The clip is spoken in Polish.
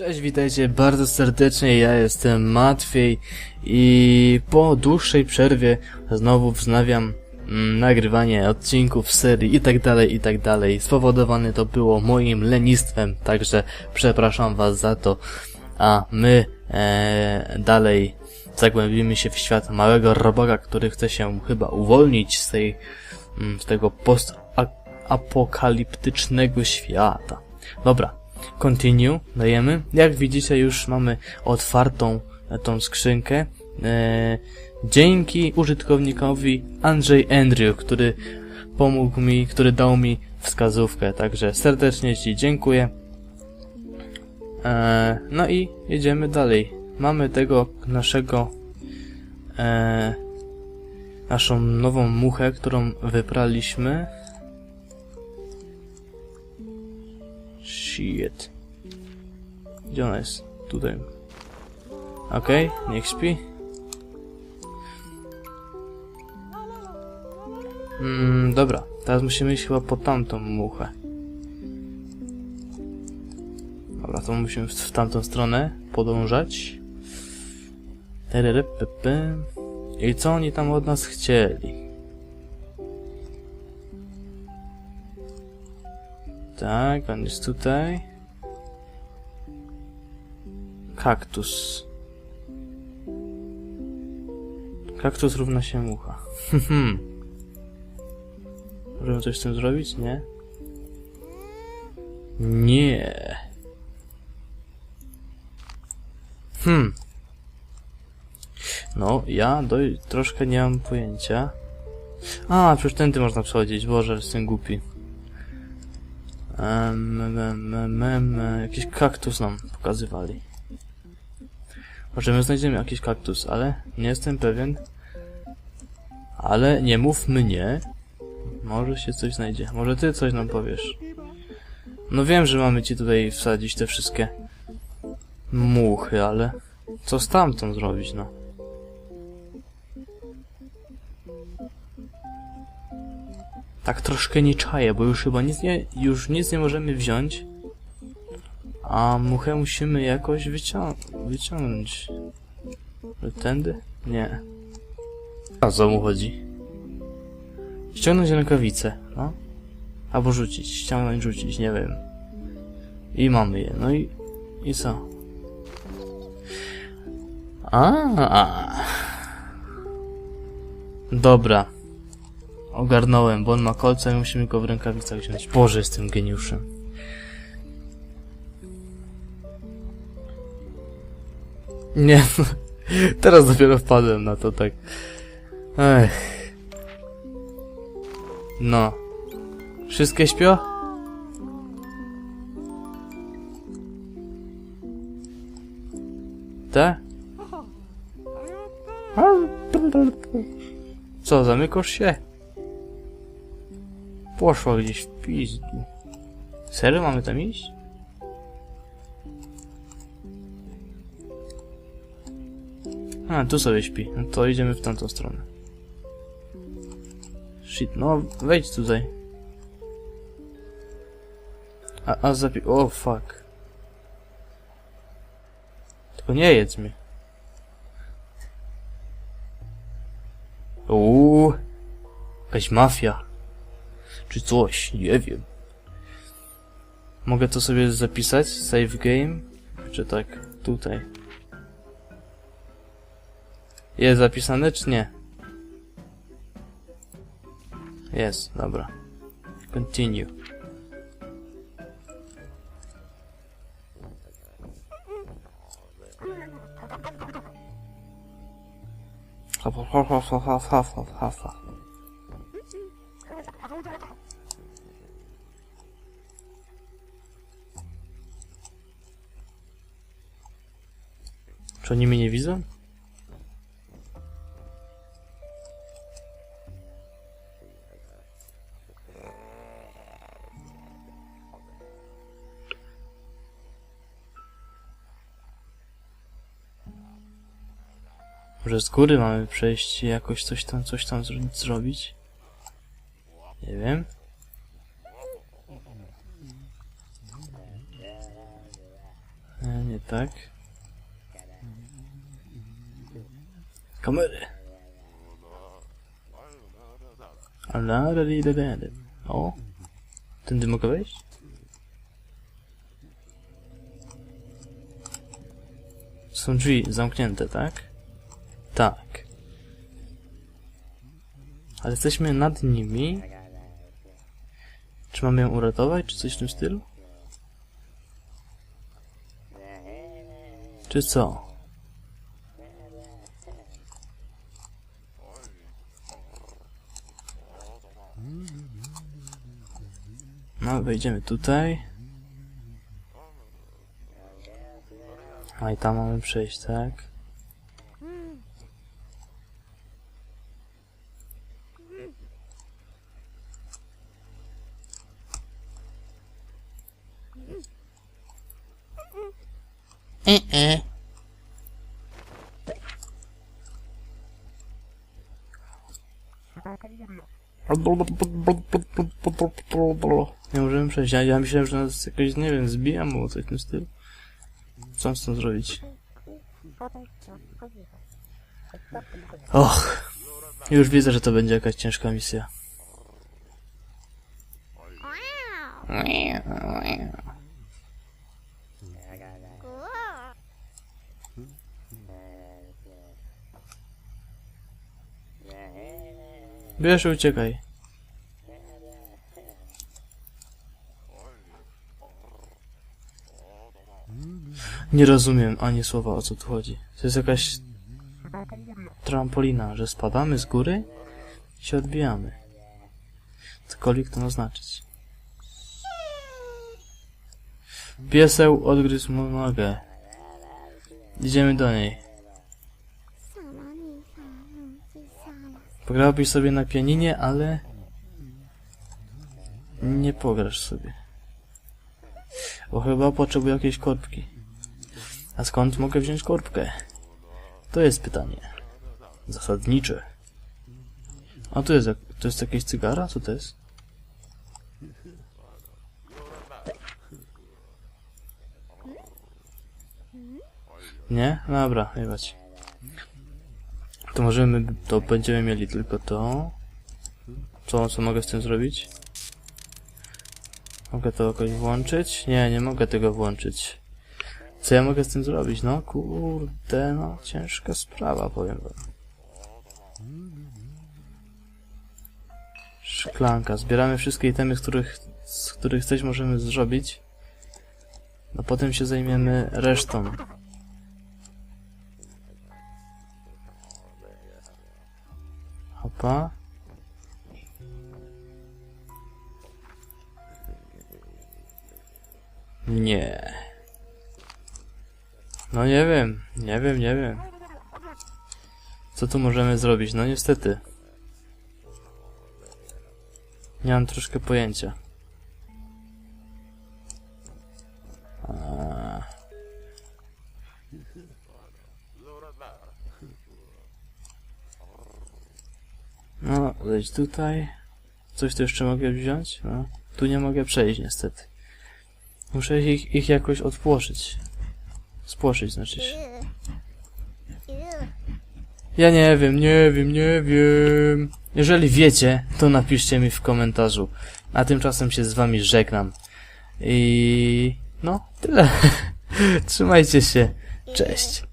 Cześć, witajcie bardzo serdecznie, ja jestem Matwiej i po dłuższej przerwie znowu wznawiam mm, nagrywanie odcinków, serii i tak dalej, i tak dalej. Spowodowane to było moim lenistwem, także przepraszam was za to, a my e, dalej zagłębimy się w świat małego robaka, który chce się chyba uwolnić z tej, mm, z tego post-apokaliptycznego świata. Dobra, continue, dajemy. Jak widzicie już mamy otwartą e, tą skrzynkę. E, dzięki użytkownikowi Andrzej Andrew, który pomógł mi, który dał mi wskazówkę. Także serdecznie Ci dziękuję. E, no i jedziemy dalej. Mamy tego naszego e, naszą nową muchę, którą wypraliśmy. Shit. Gdzie ona jest? Tutaj. Okej, niech śpi. Mm, dobra, teraz musimy iść chyba po tamtą muchę. Dobra, to musimy w, w tamtą stronę podążać. I co oni tam od nas chcieli? Tak, on jest tutaj. Kaktus. Kaktus równa się mucha. Możemy coś z tym zrobić? Nie? Nie. Hmm. No, ja do, troszkę nie mam pojęcia. A, przecież tędy można przechodzić. Boże, jestem głupi. Em, em, em, jakiś kaktus nam pokazywali. Może my znajdziemy jakiś kaktus, ale nie jestem pewien. Ale nie mów mnie. Może się coś znajdzie. Może ty coś nam powiesz. No wiem, że mamy ci tutaj wsadzić te wszystkie muchy, ale co z tamtą zrobić, no? Tak troszkę nie czaję, bo już chyba nic nie, już nic nie możemy wziąć. A muchę musimy jakoś wycią wyciągnąć. Tędy? Nie. A co mu chodzi? Ściągnąć rękawice, no. Albo rzucić, ściągnąć, rzucić, nie wiem. I mamy je, no i... I co? A. Dobra. Ogarnąłem, bo on ma kolce i musimy go w rękawicach wziąć. Boże, jestem geniuszem. Nie, no, teraz dopiero wpadłem na to tak. Ech. No. Wszystkie śpią? Te? Co, zamykasz się? Poszła gdzieś w pizdu. Serio mamy tam iść? A, tu sobie śpi. No to idziemy w tamtą stronę. Shit, no wejdź tutaj. A, a zapi... O, fuck. Tylko nie jedz mnie. Uuu. Jakaś mafia. Czy coś, nie wiem. Mogę to sobie zapisać? Save game? Czy tak? Tutaj. Jest zapisane, czy nie? Jest, dobra. Continue. Ha. Czy oni mnie nie widzą? Może z góry mamy przejść jakoś coś tam, coś tam zro zrobić? Nie wiem. Nie, nie tak. Kamery. O. Tędy mogę wejść? Są drzwi zamknięte, tak? Tak. Ale jesteśmy nad nimi. Czy mamy ją uratować, czy coś w tym stylu? Czy co? No, wejdziemy tutaj. A i tam mamy przejść, tak? Nie możemy przejść. Ja, ja myślałem, że nas jakoś, nie wiem, zbijam albo coś w tym stylu. Co mam z tym zrobić? Och, już widzę, że to będzie jakaś ciężka misja. Bierz uciekaj. Nie rozumiem ani słowa o co tu chodzi. To jest jakaś trampolina, że spadamy z góry i się odbijamy. Cokolwiek to ma znaczyć. Pieseł odgryzł mu nogę. Idziemy do niej. Pograłbyś sobie na pianinie, ale nie pograsz sobie. Bo chyba potrzebuję jakiejś korbki. A skąd mogę wziąć korbkę? To jest pytanie. Zasadnicze. A tu jest, to jest jakieś cygara? Co to jest? Nie? Dobra, jebać. To możemy, to będziemy mieli tylko to. Co, co mogę z tym zrobić? Mogę to jakoś włączyć? Nie, nie mogę tego włączyć. Co ja mogę z tym zrobić? No kurde, no ciężka sprawa, powiem wam. Szklanka. Zbieramy wszystkie itemy, z których, z których coś możemy zrobić. No potem się zajmiemy resztą. Hopa. Nie. No nie wiem, nie wiem, nie wiem. Co tu możemy zrobić? No niestety. Nie mam troszkę pojęcia. No, leć tutaj. Coś tu jeszcze mogę wziąć? No, tu nie mogę przejść niestety. Muszę ich, ich jakoś odpłoszyć. Spłoszyć znaczy się. Ja nie wiem, nie wiem, nie wiem. Jeżeli wiecie, to napiszcie mi w komentarzu. A tymczasem się z wami żegnam. I no, tyle. Trzymajcie się. Cześć.